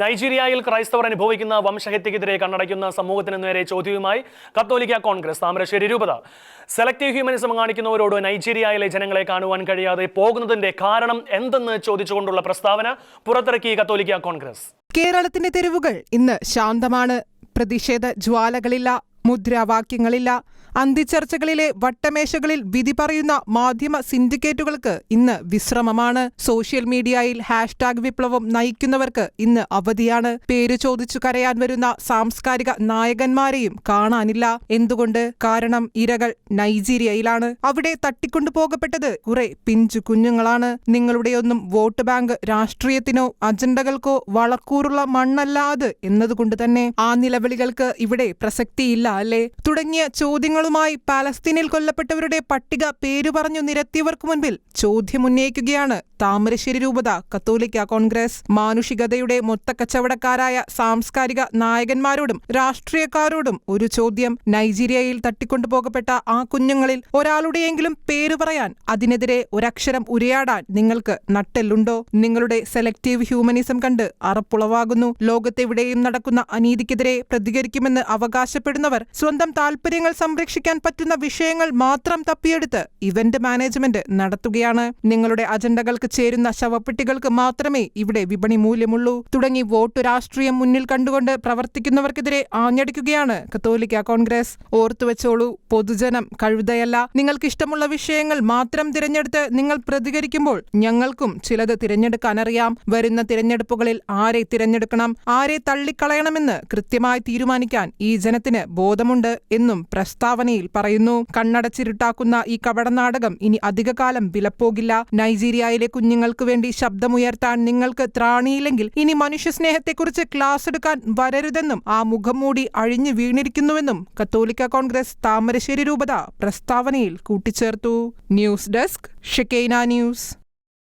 നൈജീരിയയിൽ ക്രൈസ്തവർ അനുഭവിക്കുന്ന വംശഹത്യക്കെതിരെ കണ്ണടയ്ക്കുന്ന സമൂഹത്തിന് നേരെ ചോദ്യവുമായി കത്തോലിക്ക കോൺഗ്രസ് താമരശ്ശേരി രൂപത. സെലക്ടീവ് ഹ്യൂമനിസം കാണിക്കുന്നവരോട് നൈജീരിയയിലെ ജനങ്ങളെ കാണുവാൻ കഴിയാതെ പോകുന്നതിന്റെ കാരണം എന്തെന്ന് ചോദിച്ചുകൊണ്ടുള്ള പ്രസ്താവന പുറത്തിറക്കി കത്തോലിക്ക കോൺഗ്രസ്. കേരളത്തിന്റെ തെരുവുകൾ ഇന്ന് ശാന്തമാണ്. പ്രതിഷേധ ജ്വാലകളില്ല. മുദ്രാവാക്യങ്ങളില്ല. അന്തിച്ചർച്ചകളിലെ വട്ടമേശകളിൽ വിധി പറയുന്ന മാധ്യമ സിൻഡിക്കേറ്റുകൾക്ക് ഇന്ന് വിശ്രമമാണ്. സോഷ്യൽ മീഡിയയിൽ ഹാഷ്ടാഗ് വിപ്ലവം നയിക്കുന്നവർക്ക് ഇന്ന് അവധിയാണ്. പേരു ചോദിച്ചു കരയാൻ വരുന്ന സാംസ്കാരിക നായകന്മാരെയും കാണാനില്ല. എന്തുകൊണ്ട്? കാരണം ഇരകൾ നൈജീരിയയിലാണ്. അവിടെ തട്ടിക്കൊണ്ടുപോകപ്പെട്ടത് കുറെ പിഞ്ചു കുഞ്ഞുങ്ങളാണ്. നിങ്ങളുടെയൊന്നും വോട്ട് ബാങ്ക് രാഷ്ട്രീയത്തിനോ അജണ്ടകൾക്കോ വളക്കൂറുള്ള മണ്ണല്ലാതെ എന്നതുകൊണ്ട് തന്നെ. ആ നിലവിളികൾക്ക് ഇവിടെ പ്രസക്തിയില്ല. അല്ലേ? തുടങ്ങിയ ചോദ്യങ്ങളുമായി പാലസ്തീനിൽ കൊല്ലപ്പെട്ടവരുടെ പട്ടിക പേരു പറഞ്ഞു നിരത്തിയവർക്ക് മുൻപിൽ ചോദ്യമുന്നയിക്കുകയാണ് താമരശ്ശേരി രൂപത കത്തോലിക്ക കോൺഗ്രസ്. മാനുഷികതയുടെ മൊത്തക്കച്ചവടക്കാരായ സാംസ്കാരിക നായകന്മാരോടും രാഷ്ട്രീയക്കാരോടും ഒരു ചോദ്യം നൈജീരിയയിൽ തട്ടിക്കൊണ്ടുപോകപ്പെട്ട ആ കുഞ്ഞുങ്ങളിൽ ഒരാളുടെയെങ്കിലും പേര് പറയാൻ അതിനെതിരെ ഒരക്ഷരം ഉരയാടാൻ നിങ്ങൾക്ക് നട്ടെല്ലുണ്ടോ? നിങ്ങളുടെ സെലക്റ്റീവ് ഹ്യൂമനിസം കണ്ട് അറപ്പുളവാകുന്നു. ലോകത്തെവിടെയും നടക്കുന്ന അനീതിക്കെതിരെ പ്രതികരിക്കുമെന്ന് അവകാശപ്പെടുന്നവർ സ്വന്തം താൽപര്യങ്ങൾ സംരക്ഷിക്കാൻ പറ്റുന്ന വിഷയങ്ങൾ മാത്രം തപ്പിയെടുത്ത് ഇവന്റ് മാനേജ്മെന്റ് നടത്തുകയാണ്. നിങ്ങളുടെ അജണ്ടകൾക്ക് ചേരുന്ന ശവപ്പെട്ടികൾക്ക് മാത്രമേ ഇവിടെ വിപണി മൂല്യമുള്ളൂ. തുടങ്ങി വോട്ട് രാഷ്ട്രീയം മുന്നിൽ കണ്ടുകൊണ്ട് പ്രവർത്തിക്കുന്നവർക്കെതിരെ ആഞ്ഞടിക്കുകയാണ് കത്തോലിക്ക കോൺഗ്രസ്. ഓർത്തുവെച്ചോളൂ പൊതുജനം കഴുതയല്ല. നിങ്ങൾക്കിഷ്ടമുള്ള വിഷയങ്ങൾ മാത്രം തിരഞ്ഞെടുത്ത് നിങ്ങൾ പ്രതികരിക്കുമ്പോൾ ഞങ്ങൾക്കും ചിലത് തിരഞ്ഞെടുക്കാനറിയാം. വരുന്ന തിരഞ്ഞെടുപ്പുകളിൽ ആരെ തിരഞ്ഞെടുക്കണം ആരെ തള്ളിക്കളയണമെന്ന് കൃത്യമായി തീരുമാനിക്കാൻ ഈ ജനത്തിന് ബോധമുണ്ട് എന്നും പ്രസ്താവനയിൽ പറയുന്നു. കണ്ണടച്ചിരുട്ടാക്കുന്ന ഈ കപടനാടകം ഇനി അധികകാലം വിലപ്പോകില്ല. നൈജീരിയയിലെ കുഞ്ഞുങ്ങൾക്ക് വേണ്ടി ശബ്ദമുയർത്താൻ നിങ്ങൾക്ക് ത്രാണിയില്ലെങ്കിൽ ഇനി മനുഷ്യസ്നേഹത്തെക്കുറിച്ച് ക്ലാസ് എടുക്കാൻ വരരുതെന്നും ആ മുഖം മൂടി അഴിഞ്ഞു വീണിരിക്കുന്നുവെന്നും കത്തോലിക്ക കോൺഗ്രസ് താമരശ്ശേരി രൂപത പ്രസ്താവനയിൽ കൂട്ടിച്ചേർത്തു. News desk Shekinah news.